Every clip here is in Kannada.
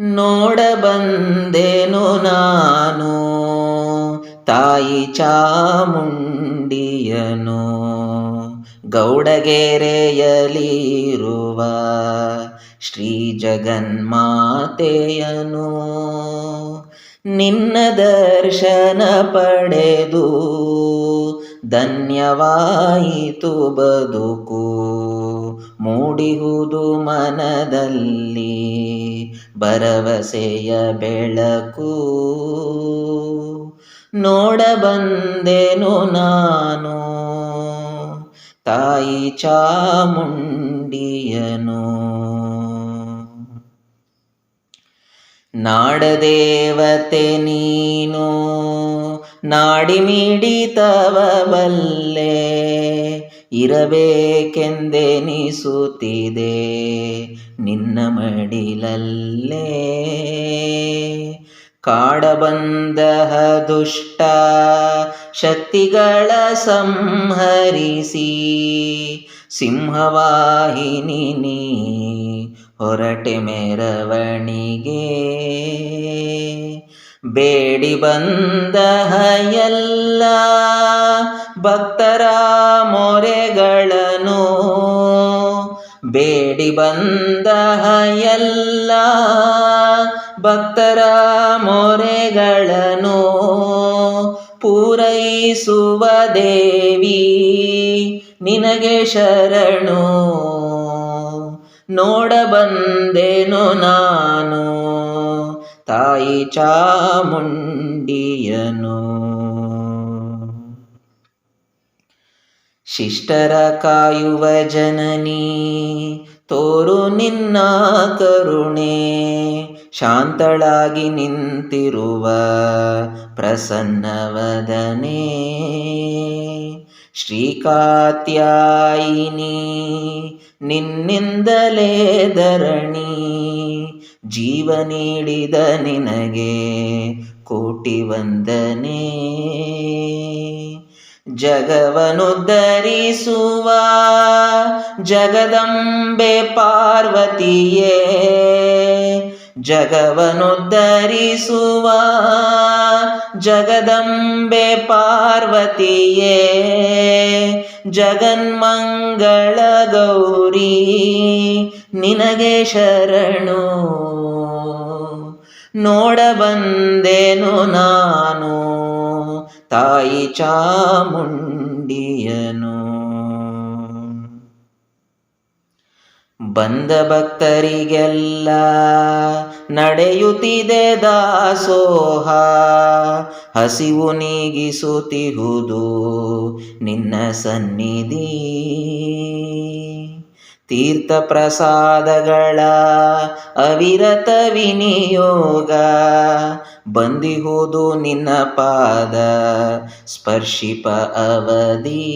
ನೋಡಬಂದೆನು ನಾನು ತಾಯಿ ಚಾಮುಂಡಿಯನು. ಗೌಡಗೆರೆಯಲಿರುವ ಶ್ರೀ ಜಗನ್ಮಾತೆಯನು ನಿನ್ನ ದರ್ಶನ ಪಡೆದು ಧನ್ಯವಾಯಿತು ಬದುಕು. ಮೂಡಿಹುದು ಮನದಲ್ಲಿ ಭರವಸೆಯ ಬೆಳಕು. ನೋಡಬಂದೆನು ನಾನು ತಾಯಿ ಚಾಮುಂಡಿಯನು. ನಾಡದೇವತೆ ನೀನು ನಾಡಿ ಮಿಡಿತವ ಬಲ್ಲೆ ಇರಬೇಕೆಂದೆನಿಸುತ್ತಿದೆ ನಿನ್ನ ಮಡಿಲಲ್ಲೇ ಕಾಡಬಂದ ದುಷ್ಟ ಶಕ್ತಿಗಳ ಸಂಹರಿಸಿ ಸಿಂಹವಾಹಿನಿ ನೀ ಹೊರಟೆ ಮೆರವಣಿಗೆ. ಬೇಡಿ ಬಂದ ಎಲ್ಲ ಭಕ್ತರ ಮೊರೆಗಳನ್ನು. ಬೇಡಿ ಬಂದ ಎಲ್ಲ ಭಕ್ತರ ಮೊರೆಗಳನ್ನು. ಪೂರೈಸುವ ದೇವಿ ನಿನಗೆ ಶರಣು. ನೋಡಬಂದೆನು ನಾನು ತಾಯಿ ಚಾಮುಂಡಿಯನು. ಶಿಷ್ಟರ ಕಾಯುವ ಜನನಿ ತೋರು ನಿನ್ನ ಕರುಣೆ. ಶಾಂತಳಾಗಿ ನಿಂತಿರುವ ಪ್ರಸನ್ನವದನೆ ಶ್ರೀಕಾತ್ಯಾಯಿನಿ ನಿನ್ನಿಂದಲೇ ಧರಣಿ. ಜೀವ ನೀಡಿದ ನಿನಗೆ ಕೋಟಿ ವಂದನೆ. ಜಗವನುದ್ಧರಿಸುವ ಜಗದಂಬೆ ಪಾರ್ವತಿಯೇ. ಜಗವನುದ್ಧರಿಸುವ ಜಗದಂಬೆ ಪಾರ್ವತಿಯೇ. ಜಗನ್ಮಂಗಳ ಗೌರಿ ನಿನಗೆ ಶರಣು. ನೋಡ ಬಂದೇನು ನಾನು ತಾಯಿ ಚಾಮುಂಡಿಯನು. ಬಂದ ಭಕ್ತರಿಗೆಲ್ಲ ನಡೆಯುತ್ತಿದೆ ದಾಸೋಹ. ಹಸಿವು ನೀಗಿಸುತ್ತಿರುವುದು ನಿನ್ನ ಸನ್ನಿಧಿ. ತೀರ್ಥ ಪ್ರಸಾದಗಳ ಅವಿರತ ವಿನಿಯೋಗ ಬಂದಿಹುದು ನಿನ್ನ ಪಾದ ಸ್ಪರ್ಶಿಪ ಅವಧಿ.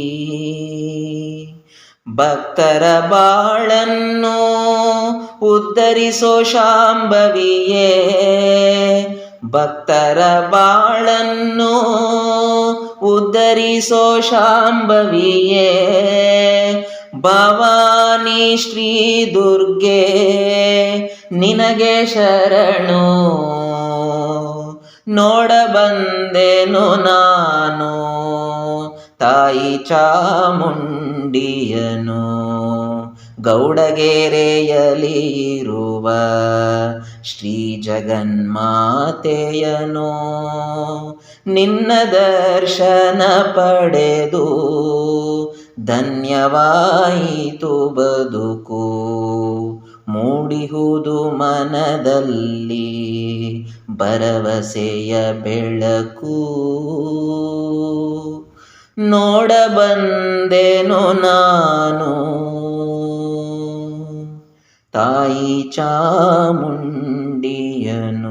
ಭಕ್ತರ ಬಾಳನ್ನು ಉದ್ಧರಿಸೋ ಶಾಂಭವಿಯೇ ಭಕ್ತರ ಬಾಳನ್ನು ಉದ್ಧರಿಸೋ ಶಾಂಭವಿಯೇ ಭವಾನಿ ಶ್ರೀ ದುರ್ಗೆ ನಿನಗೆ ಶರಣು. ನೋಡಬಂದೆನು ನಾನು ತಾಯಿ ಚಾಮುಂಡಿಯನು ಗೌಡಗೆರೆಯಲಿರುವ ಶ್ರೀ ಜಗನ್ಮಾತೆಯನು. ನಿನ್ನ ದರ್ಶನ ಪಡೆದು ಧನ್ಯವಾಯಿತು ಬದುಕು. ಮೂಡಿಹುದು ಮನದಲ್ಲಿ ಭರವಸೆಯ ಬೆಳಕು. ನೋಡಬಂದೆನು ನಾನು. ತಾಯಿ ಚಾಮುಂಡಿಯನು